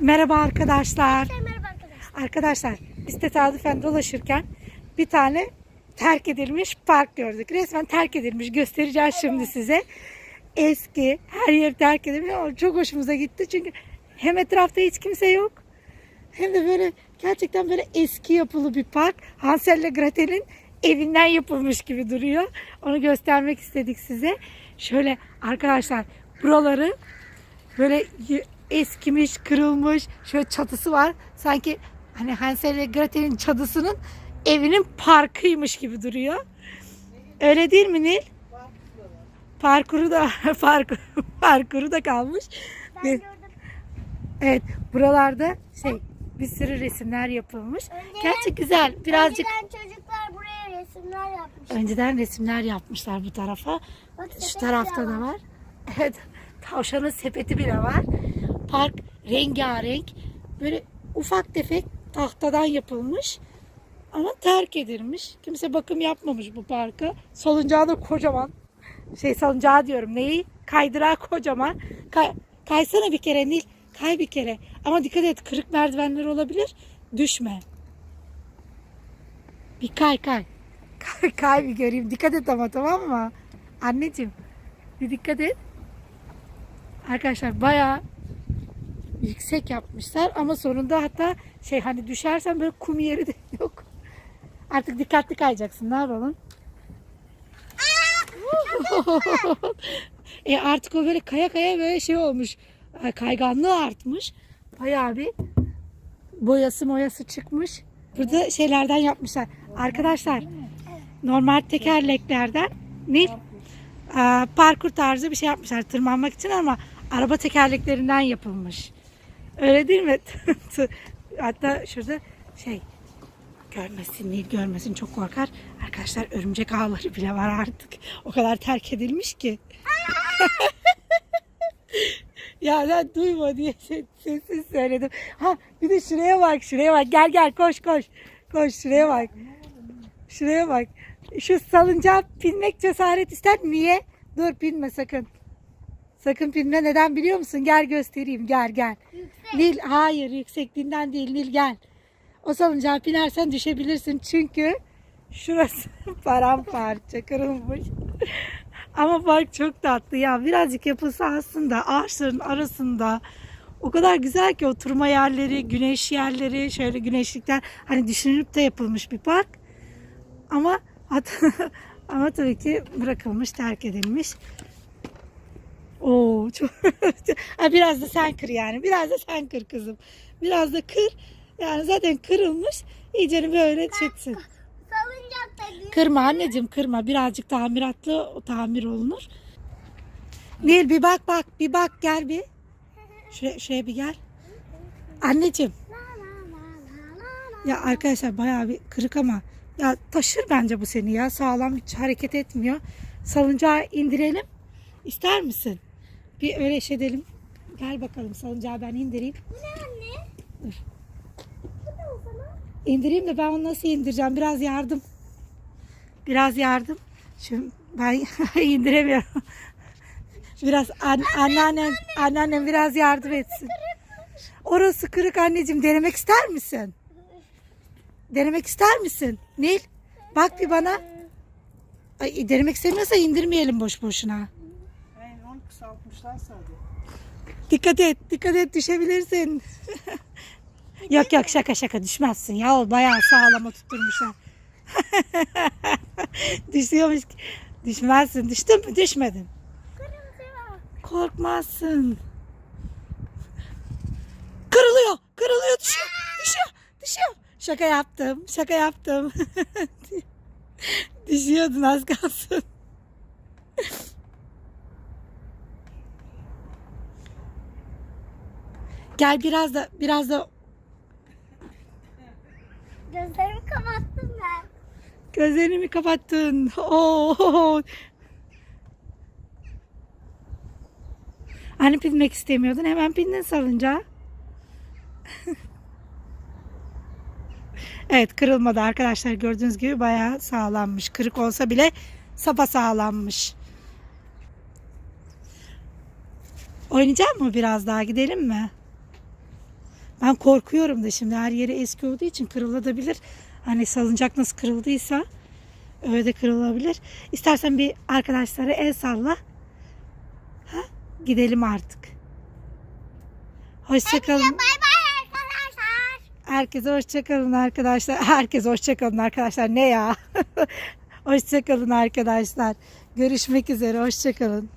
Merhaba arkadaşlar. Merhaba arkadaşlar. Arkadaşlar biz tesadüfen dolaşırken bir tane terk edilmiş park gördük. Resmen terk edilmiş. Göstereceğiz şimdi size. Eski, her yer terk edilmiş çok hoşumuza gitti. Çünkü hem etrafta hiç kimse yok hem de böyle gerçekten böyle eski yapılı bir park. Hansel ile Gretel'in evinden yapılmış gibi duruyor. Onu göstermek istedik size. Şöyle arkadaşlar buraları böyle eskimiş, kırılmış, şöyle çatısı var. Sanki hani Hansel ile Gretel'in çadısının evinin parkıymış gibi duruyor. Öyle değil mi Nil? Parkuru da parkur, parkuru da kalmış. Ben Ve- gördüm. Evet, buralarda şey bir sürü resimler yapılmış. Önceden- Gerçi güzel. Birazcık Önceden çocuklar buraya resimler yapmış. önceden resimler yapmışlar bu tarafa. Bak, Şu tarafta da var. Evet. Tavşanın sepeti bile var. Park rengarenk. Böyle ufak tefek tahtadan yapılmış. Ama terk edilmiş. Kimse bakım yapmamış bu parka. Salıncağı da kocaman. Şey salıncağı diyorum. Neyi? Kaydırağı kocaman. Kay, kaysana bir kere Nil. Kay bir kere. Ama dikkat et kırık merdivenler olabilir. Düşme. Bir kay kay. Kay, kay bir göreyim. Dikkat et ama tamam mı? Anneciğim. Bir dikkat et. Arkadaşlar bayağı yüksek yapmışlar ama sonunda hatta şey hani düşersen böyle kum yeri de yok. Artık dikkatli kayacaksın. Ne yapalım? e artık o böyle kaya kaya böyle şey olmuş. Ay, Kayganlığı artmış. Bayağı bir boyası moyası çıkmış. Burada şeylerden yapmışlar. Arkadaşlar normal tekerleklerden Nil Aa, parkur tarzı bir şey yapmışlar tırmanmak için ama araba tekerleklerinden yapılmış. Öyle değil mi? Hatta şurada şey görmesin Nil görmesin çok korkar. Arkadaşlar örümcek ağları bile var artık. O kadar terk edilmiş ki. ya ben duyma diye ses- sessiz söyledim. Ha bir de şuraya bak şuraya bak gel gel koş koş. Koş şuraya bak. Şuraya bak. Şu salıncağa binmek cesaret ister. Niye? Dur binme sakın. Sakın binme. Neden biliyor musun? Gel göstereyim. Gel gel. Yüksek. Nil hayır yüksekliğinden değil Nil gel. O salıncağa binersen düşebilirsin. Çünkü şurası paramparça kırılmış. Ama park çok tatlı ya. Birazcık yapılsa aslında ağaçların arasında o kadar güzel ki oturma yerleri, güneş yerleri, şöyle güneşlikler hani düşünülüp de yapılmış bir park. Ama ama tabii ki bırakılmış, terk edilmiş. Oo çok Ha, biraz da sen kır yani. Biraz da sen kır kızım. Biraz da kır. Yani zaten kırılmış. İyice böyle çıksın. Kırma anneciğim kırma. Birazcık tamiratlı tamir olunur. Nil bir bak bak bir bak gel bir. Şuraya, şuraya bir gel. Anneciğim ya arkadaşlar bayağı bir kırık ama ya taşır bence bu seni ya. Sağlam hiç hareket etmiyor. Salıncağı indirelim. İster misin? Bir öyle şey edelim. Gel bakalım salıncağı ben indireyim. Bu ne anne? Dur. Bu ne o zaman? İndireyim de ben onu nasıl indireceğim? Biraz yardım. Biraz yardım. Şimdi ben indiremiyorum. Biraz an, anneannem, anneannem biraz yardım etsin. Orası kırık anneciğim. Denemek ister misin? Denemek ister misin? Nil? Bak bir bana. Ay, denemek istemiyorsa indirmeyelim boş boşuna. Kısaltmışlar sadece. Dikkat et, dikkat et düşebilirsin. yok yok şaka şaka düşmezsin ya o bayağı sağlama tutturmuşlar. Düşüyormuş. ki. Düşmezsin. Düştün mü? Düşmedin. Korkmazsın. Kırılıyor. Kırılıyor. Düşüyor. Düşüyor. Düşüyor. Şaka yaptım. Şaka yaptım. Düşüyordun az kalsın. Gel biraz da biraz da Gözlerimi kapattım ben. gözlerini mi kapattın? Oo. Hani binmek istemiyordun hemen bindin salıncağa. evet kırılmadı arkadaşlar gördüğünüz gibi bayağı sağlammış. Kırık olsa bile sapa sağlammış. Oynayacak mı biraz daha gidelim mi? Ben korkuyorum da şimdi her yeri eski olduğu için kırılabilir. Hani salıncak nasıl kırıldıysa öyle de kırılabilir. İstersen bir arkadaşlara el salla. Ha? Gidelim artık. Hoşçakalın. Bay bay arkadaşlar. Herkese hoşçakalın arkadaşlar. Herkese hoşçakalın arkadaşlar. Ne ya? hoşçakalın arkadaşlar. Görüşmek üzere. Hoşçakalın.